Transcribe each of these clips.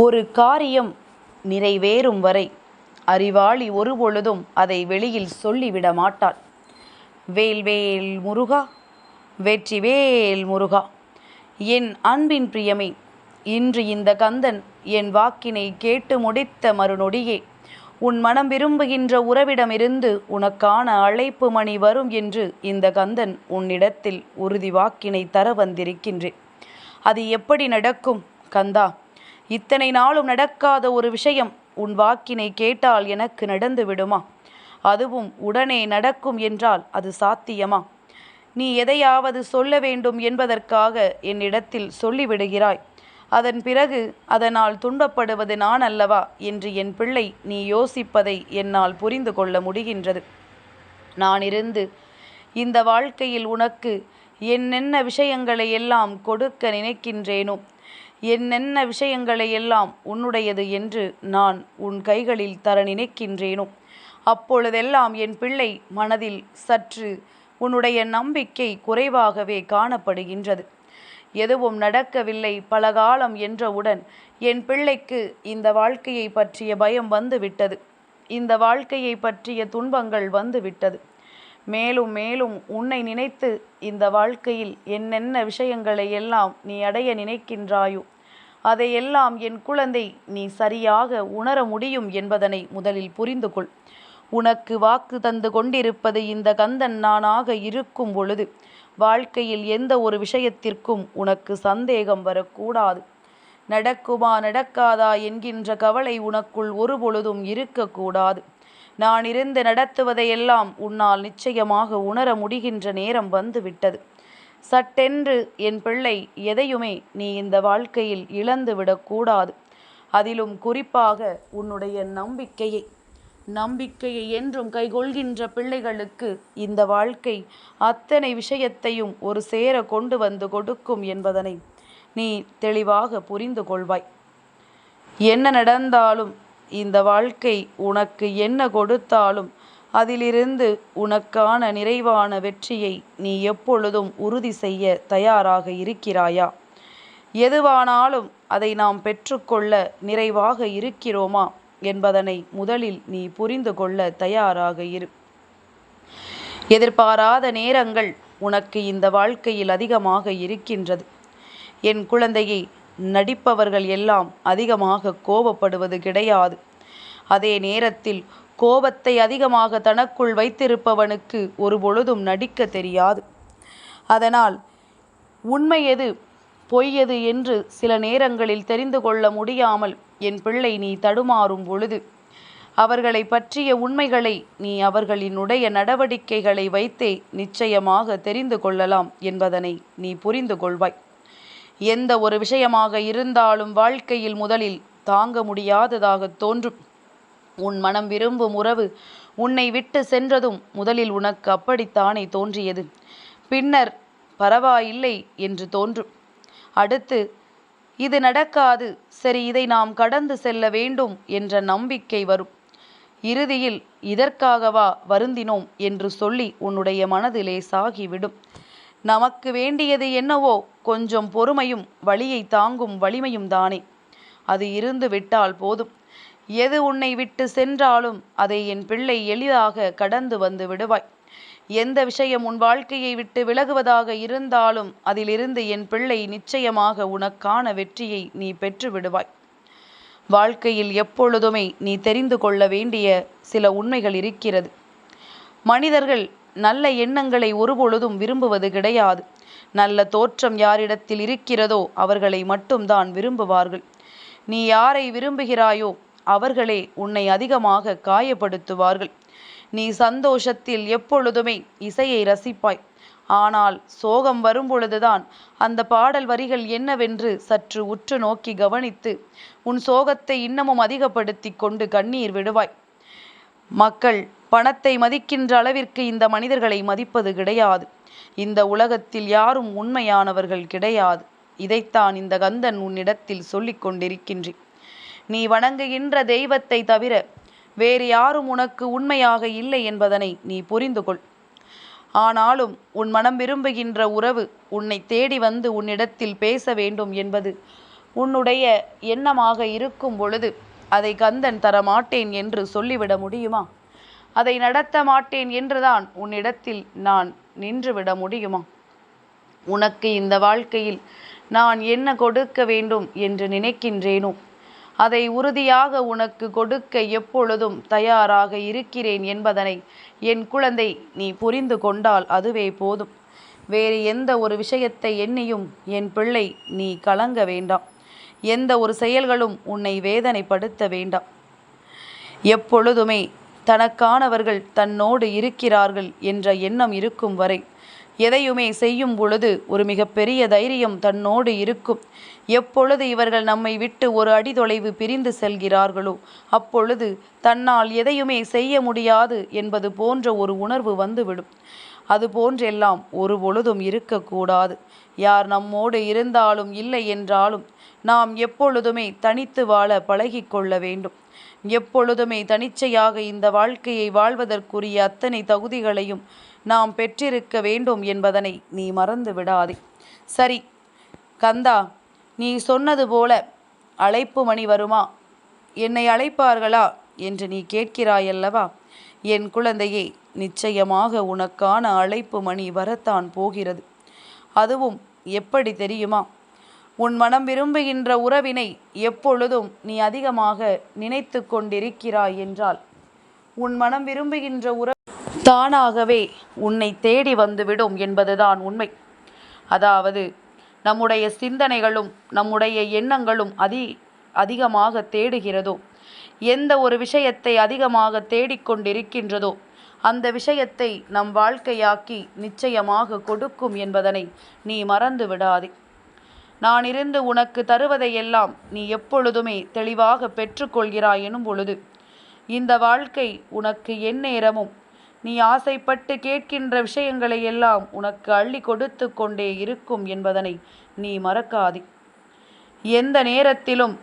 ஒரு காரியம் நிறைவேறும் வரை அறிவாளி ஒருபொழுதும் அதை வெளியில் சொல்லிவிட மாட்டாள். வேல்வேல் முருகா வெற்றிவேல் முருகா என் அன்பின் பிரியமே இன்று இந்த கந்தன் என் வாக்கினை கேட்டு முடித்த மறுநொடியே உன் மனம் விரும்புகின்ற உறவிடமிருந்து உனக்கான அழைப்பு மணி வரும் என்று இந்த கந்தன் உன்னிடத்தில் உறுதி வாக்கினை தர வந்திருக்கின்றேன். அது எப்படி நடக்கும் கந்தா? இத்தனை நாளும் நடக்காத ஒரு விஷயம் உன் வாக்கினை கேட்டால் எனக்கு நடந்து விடுமா? அதுவும் உடனே நடக்கும் என்றால் அது சாத்தியமா? நீ எதையாவது சொல்ல வேண்டும் என்பதற்காக என்னிடத்தில் சொல்லிவிடுகிறாய். அதன் பிறகு அதனால் துன்பப்படுவது நான் அல்லவா என்று என் பிள்ளை நீ யோசிப்பதை என்னால் புரிந்து கொள்ள முடிகின்றது. நான் இருந்து இந்த வாழ்க்கையில் உனக்கு என்னென்ன விஷயங்களை எல்லாம் கொடுக்க நினைக்கின்றேனோ என்னென்ன விஷயங்களை எல்லாம் உன்னுடையது என்று நான் உன் கைகளில் தர நினைக்கின்றேனோ அப்பொழுதெல்லாம் என் பிள்ளை மனதில் சற்று உன்னுடைய நம்பிக்கை குறைவாகவே காணப்படுகின்றது. எதுவும் நடக்கவில்லை பல காலம் என்றவுடன் என் பிள்ளைக்கு இந்த வாழ்க்கையை பற்றிய பயம் வந்து விட்டது இந்த வாழ்க்கையை பற்றிய துன்பங்கள் வந்து விட்டது மேலும் மேலும் உன்னை நினைத்து இந்த வாழ்க்கையில் என்னென்ன விஷயங்களை எல்லாம் நீ அடைய நினைக்கின்றாயோ அதையெல்லாம் என் குழந்தை நீ சரியாக உணர முடியும் என்பதனை முதலில் புரிந்து கொள். உனக்கு வாக்கு தந்து கொண்டிருப்பது இந்த கந்தன் நானாக இருக்கும் பொழுது வாழ்க்கையில் எந்த ஒரு விஷயத்திற்கும் உனக்கு சந்தேகம் வரக்கூடாது. நடக்குமா நடக்காதா என்கின்ற கவலை உனக்குள் ஒரு பொழுதும் இருக்கக்கூடாது. நான் இருந்து நடத்துவதையெல்லாம் உன்னால் நிச்சயமாக உணர முடிகின்ற நேரம் வந்துவிட்டது. சட்டென்று என் பிள்ளை எதையுமே நீ இந்த வாழ்க்கையில் இழந்து விடக்கூடாது. அதிலும் குறிப்பாக உன்னுடைய நம்பிக்கையை. நம்பிக்கையை என்றும் கைகொள்கின்ற பிள்ளைகளுக்கு இந்த வாழ்க்கை அத்தனை விஷயத்தையும் ஒரு சேர கொண்டு வந்து கொடுக்கும் என்பதனை நீ தெளிவாக புரிந்து கொள்வாய். என்ன நடந்தாலும் இந்த வாழ்க்கை உனக்கு என்ன கொடுத்தாலும் அதிலிருந்து உனக்கான நிறைவான வெற்றியை நீ எப்பொழுதும் உறுதி செய்ய தயாராக இருக்கிறாயா? எதுவானாலும் அதை நாம் பெற்றுக்கொள்ள நிறைவாக இருக்கிறோமா என்பதனை முதலில் நீ புரிந்து கொள்ள தயாராக இரு. எதிர்பாராத நேரங்கள் உனக்கு இந்த வாழ்க்கையில் அதிகமாக இருக்கின்றது. என் குழந்தையை நடிப்பவர்கள் எல்லாம் அதிகமாக கோபப்படுவது கிடையாது. அதே நேரத்தில் கோபத்தை அதிகமாக தனக்குள் வைத்திருப்பவனுக்கு ஒரு பொழுதும் நடிக்க தெரியாது. அதனால் உண்மை எது பொய் எது என்று சில நேரங்களில் தெரிந்து கொள்ள முடியாமல் என் பிள்ளை நீ தடுமாறும் பொழுது அவர்களை பற்றிய உண்மைகளை நீ அவர்களினுடைய நடவடிக்கைகளை வைத்தே நிச்சயமாக தெரிந்து கொள்ளலாம் என்பதனை நீ புரிந்து கொள்வாய். எந்த ஒரு விஷயமாக இருந்தாலும் வாழ்க்கையில் முதலில் தாங்க முடியாததாக தோன்றும். உன் மனம் விரும்பும் உறவு உன்னை விட்டு சென்றதும் முதலில் உனக்கு அப்படித்தானே தோன்றியது. பின்னர் பரவாயில்லை என்று தோன்றும். அடுத்து இது நடக்காது சரி இதை நாம் கடந்து செல்ல வேண்டும் என்ற நம்பிக்கை வரும். இறுதியில் இதற்காகவா வருந்தினோம் என்று சொல்லி உன்னுடைய மனதிலே சாகிவிடும். நமக்கு வேண்டியது என்னவோ கொஞ்சம் பொறுமையும் வழியை தாங்கும் வலிமையும் தானே. அது இருந்து விட்டால் போதும். எது உன்னை விட்டு சென்றாலும் அதை என் பிள்ளை எளிதாக கடந்து வந்து விடுவாய். எந்த விஷயம் உன் வாழ்க்கையை விட்டு விலகுவதாக இருந்தாலும் அதிலிருந்து என் பிள்ளை நிச்சயமாக உனக்கான வெற்றியை நீ பெற்று விடுவாய். வாழ்க்கையில் எப்பொழுதுமே நீ தெரிந்து கொள்ள வேண்டிய சில உண்மைகள் இருக்கிறது. மனிதர்கள் நல்ல எண்ணங்களை ஒருபொழுதும் விரும்புவது கிடையாது. நல்ல தோற்றம் யாரிடத்தில் இருக்கிறதோ அவர்களை மட்டும்தான் விரும்புவார்கள். நீ யாரை விரும்புகிறாயோ அவர்களே உன்னை அதிகமாக காயப்படுத்துவார்கள். நீ சந்தோஷத்தில் எப்பொழுதுமே இசையை ரசிப்பாய். ஆனால் சோகம் வரும்பொழுதுதான் அந்த பாடல் வரிகள் என்னவென்று சற்று உற்று நோக்கி கவனித்து உன் சோகத்தை இன்னமும் அதிகப்படுத்தி கொண்டு கண்ணீர் விடுவாய். மக்கள் பணத்தை மதிக்கின்ற அளவிற்கு இந்த மனிதர்களை மதிப்பது கிடையாது. இந்த உலகத்தில் யாரும் உண்மையானவர்கள் கிடையாது. இதைத்தான் இந்த கந்தன் உன்னிடத்தில் சொல்லிக் கொண்டிருக்கின்றேன் நீ வணங்குகின்ற தெய்வத்தை தவிர வேறு யாரும் உனக்கு உண்மையாக இல்லை என்பதனை நீ புரிந்து கொள். ஆனாலும் உன் மனம் விரும்புகின்ற உறவு உன்னை தேடி வந்து உன்னிடத்தில் பேச வேண்டும் என்பது உன்னுடைய எண்ணமாக இருக்கும் பொழுது அதை கந்தன் தர மாட்டேன் என்று சொல்லிவிட முடியுமா? அதை நடத்த மாட்டேன் என்றுதான் உன்னிடத்தில் நான் நின்றுவிட முடியுமா? உனக்கு இந்த வாழ்க்கையில் நான் என்ன கொடுக்க வேண்டும் என்று நினைக்கின்றேனோ? அதை உறுதியாக உனக்கு கொடுக்க எப்பொழுதும் தயாராக இருக்கிறேன் என்பதனை என் குழந்தை நீ புரிந்து கொண்டால் அதுவே போதும். வேறு எந்த ஒரு விஷயத்தை எண்ணியும் என் பிள்ளை நீ கலங்க வேண்டாம். எந்த ஒரு செயல்களும் உன்னை வேதனைப்படுத்த வேண்டாம். எப்பொழுதுமே தனக்கானவர்கள் தன்னோடு இருக்கிறார்கள் என்ற எண்ணம் இருக்கும் வரை எதையுமே செய்யும் பொழுது ஒரு மிகப்பெரிய தைரியம் தன்னோடு இருக்கும். எப்பொழுது இவர்கள் நம்மை விட்டு ஒரு அடி தொலைவு பிரிந்து செல்கிறார்களோ அப்பொழுது தன்னால் எதையுமே செய்ய முடியாது என்பது போன்ற ஒரு உணர்வு வந்துவிடும். அது போன்றெல்லாம் ஒரு பொழுதும் இருக்கக்கூடாது. யார் நம்மோடு இருந்தாலும் இல்லை என்றாலும் நாம் எப்பொழுதுமே தனித்து வாழ பழகிக்கொள்ள வேண்டும். எப்பொழுதுமே தனிச்சையாக இந்த வாழ்க்கையை வாழ்வதற்குரிய அத்தனை தகுதிகளையும் நாம் பெற்றிருக்க வேண்டும் என்பதனை நீ மறந்து விடாதே. சரி கந்தா நீ சொன்னது போல அழைப்பு மணி வருமா? என்னை அழைப்பார்களா என்று நீ கேட்கிறாயல்லவா? என் குழந்தையே நிச்சயமாக உனக்கான அழைப்பு மணி வரத்தான் போகிறது. அதுவும் எப்படி தெரியுமா? உன் மனம் விரும்புகின்ற உறவினை எப்பொழுதும் நீ அதிகமாக நினைத்து கொண்டிருக்கிறாய் என்றால் உன் மனம் விரும்புகின்ற உறவு தானாகவே உன்னை தேடி வந்துவிடும் என்பதுதான் உண்மை. அதாவது நம்முடைய சிந்தனைகளும் நம்முடைய எண்ணங்களும் அதி அதிகமாக தேடுகிறதோ எந்த ஒரு விஷயத்தை அதிகமாக தேடிக்கொண்டிருக்கின்றதோ அந்த விஷயத்தை நம் வாழ்க்கையாக்கி நிச்சயமாக கொடுக்கும் என்பதனை நீ மறந்து விடாதே நான் இருந்து உனக்கு தருவதையெல்லாம் நீ எப்பொழுதுமே தெளிவாக பெற்றுக்கொள்கிறாய் எனும் பொழுது இந்த வாழ்க்கை உனக்கு எந்நேரமும் நீ ஆசைப்பட்டு கேட்கின்ற விஷயங்களை எல்லாம் உனக்கு அள்ளி கொடுத்து கொண்டே இருக்கும் என்பதனை நீ மறக்காதே. எந்த நேரத்திலும்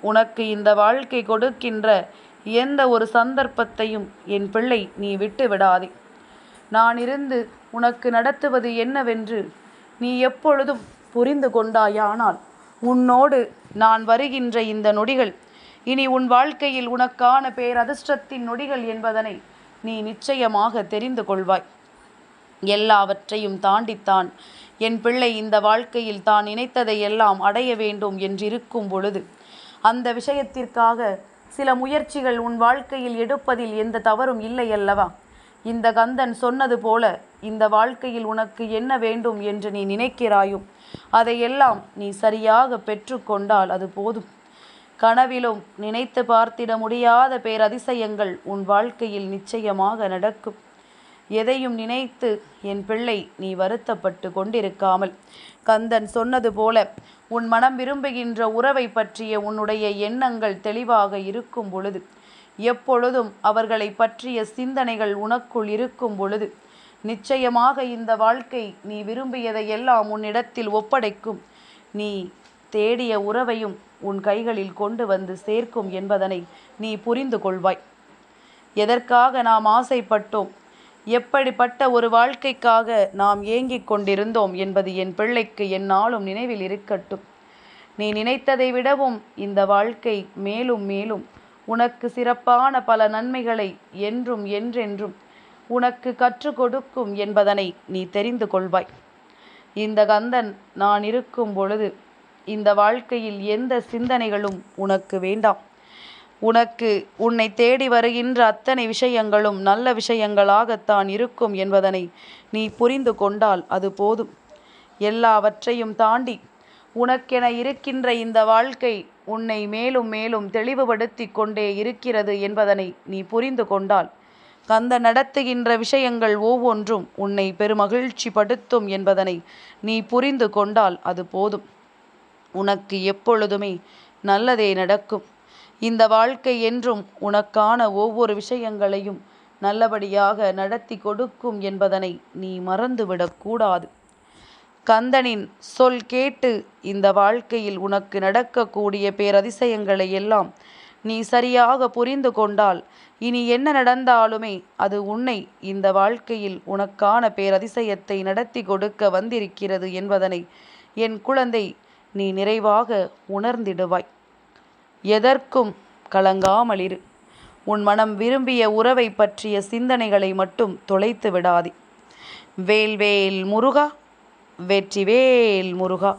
உனக்கு இந்த வாழ்க்கை கொடுக்கின்ற எந்த ஒரு சந்தர்ப்பத்தையும் என் பிள்ளை நீ விட்டு விடாதே. நான் இருந்து உனக்கு நடத்துவது என்னவென்று நீ எப்பொழுதும் புரிந்து கொண்டாயானால் உன்னோடு நான் வருகின்ற இந்த நொடிகள் இனி உன் வாழ்க்கையில் உனக்கான பேரதிர்ஷ்டத்தின் நொடிகள் என்பதனை நீ நிச்சயமாக தெரிந்து கொள்வாய். எல்லாவற்றையும் தாண்டித்தான் என் பிள்ளை இந்த வாழ்க்கையில் தான் நினைத்ததை எல்லாம் அடைய வேண்டும் என்றிருக்கும் பொழுது அந்த விஷயத்திற்காக சில முயற்சிகள் உன் வாழ்க்கையில் எடுப்பதில் எந்த தவறும் இல்லை அல்லவா? இந்த கந்தன் சொன்னது போல இந்த வாழ்க்கையில் உனக்கு என்ன வேண்டும் என்று நீ நினைக்கிறாயும் அதையெல்லாம் நீ சரியாக பெற்றுக்கொண்டால் அது போதும். கனவிலும் நினைத்து பார்த்திட முடியாத பேரதிசயங்கள் உன் வாழ்க்கையில் நிச்சயமாக நடக்கும். எதையும் நினைத்து என் பிள்ளை நீ வருத்தப்பட்டு கொண்டிருக்காமல். கந்தன் சொன்னது போல உன் மனம் விரும்புகின்ற உறவை பற்றிய உன்னுடைய எண்ணங்கள் தெளிவாக இருக்கும் பொழுது எப்பொழுதும் அவர்களை பற்றிய சிந்தனைகள் உனக்குள் இருக்கும் பொழுது நிச்சயமாக இந்த வாழ்க்கை நீ விரும்பியதை எல்லாம் உன்னிடத்தில் ஒப்படைக்கும். நீ தேடிய உறவையும் உன் கைகளில் கொண்டு வந்து சேர்க்கும் என்பதனை நீ புரிந்து கொள்வாய். எதற்காக நாம் ஆசைப்பட்டோம்? எப்படிப்பட்ட ஒரு வாழ்க்கைக்காக நாம் ஏங்கிக் கொண்டிருந்தோம் என்பது என் பிள்ளைக்கு என்னாலும் நினைவில் இருக்கட்டும். நீ நினைத்ததை விடவும் இந்த வாழ்க்கை மேலும் மேலும் உனக்கு சிறப்பான பல நன்மைகளை என்றும் என்றென்றும் உனக்கு கற்றுக் கொடுக்கும் என்பதனை நீ தெரிந்து கொள்வாய். இந்த கந்தன் நான் இருக்கும் பொழுது இந்த வாழ்க்கையில் எந்த சிந்தனைகளும் உனக்கு வேண்டாம். உனக்கு உன்னை தேடி வருகின்ற அத்தனை விஷயங்களும் நல்ல விஷயங்களாகத்தான் இருக்கும் என்பதனை நீ புரிந்து கொண்டால் அது போதும். எல்லாவற்றையும் தாண்டி உனக்கென இருக்கின்ற இந்த வாழ்க்கை உன்னை மேலும் மேலும் தெளிவுபடுத்தி கொண்டே இருக்கிறது என்பதனை நீ புரிந்து கொண்டால். கந்த நடத்துகின்ற விஷயங்கள் ஒவ்வொன்றும் உன்னை பெருமகிழ்ச்சி படுத்தும் என்பதனை நீ புரிந்து கொண்டால் அது போதும். உனக்கு எப்பொழுதுமே நல்லதே நடக்கும். இந்த வாழ்க்கை என்றும் உனக்கான ஒவ்வொரு விஷயங்களையும் நல்லபடியாக நடத்தி கொடுக்கும் என்பதனை நீ மறந்துவிடக்கூடாது கந்தனின் சொல் கேட்டு இந்த வாழ்க்கையில் உனக்கு நடக்கக்கூடிய பேரதிசயங்களை எல்லாம் நீ சரியாக புரிந்து கொண்டால் இனி என்ன நடந்தாலுமே அது உன்னை இந்த வாழ்க்கையில் உனக்கான பேரதிசயத்தை நடத்தி கொடுக்க வந்திருக்கிறது என்பதனை என் குழந்தை நீ நிறைவாக உணர்ந்திடுவாய். எதற்கும் கலங்காமலிரு உன் மனம் விரும்பிய உறவை பற்றிய சிந்தனைகளை மட்டும் தொலைத்து விடாதே. வேல்வேல் முருகா! வெற்றிவேல் முருகா.